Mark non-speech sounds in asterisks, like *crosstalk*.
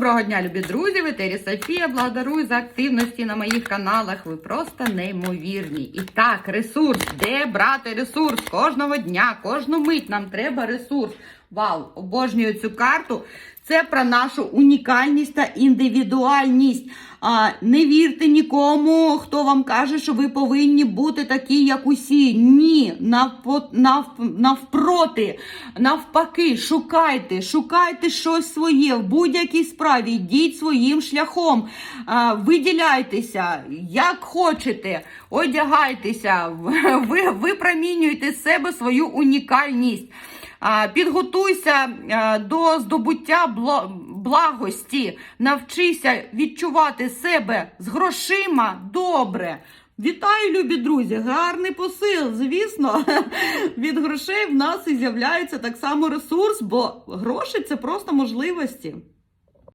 Доброго дня, любі друзі! В етері Софія. Благодарую за активності на моїх каналах. Ви просто неймовірні. І так, ресурс. Де брати ресурс? Кожного дня, кожну мить нам треба ресурс. Вау! Обожнюю цю карту. Це про нашу унікальність та індивідуальність. Не вірте нікому, вам каже, що ви повинні бути такі, як усі. Ні, навпо, нав, навпроти, навпаки, шукайте, шукайте щось своє. В будь-якій справі, йдіть своїм шляхом, виділяйтеся, як хочете, одягайтеся, *laughs* ви, випромінюйте з себе свою унікальність. Підготуйся до здобуття бла- благості, навчися відчувати себе з грошима добре. Вітаю, любі друзі! Гарний посил. Звісно, *laughs* від грошей в нас і з'являється так само ресурс, бо гроші це просто можливості.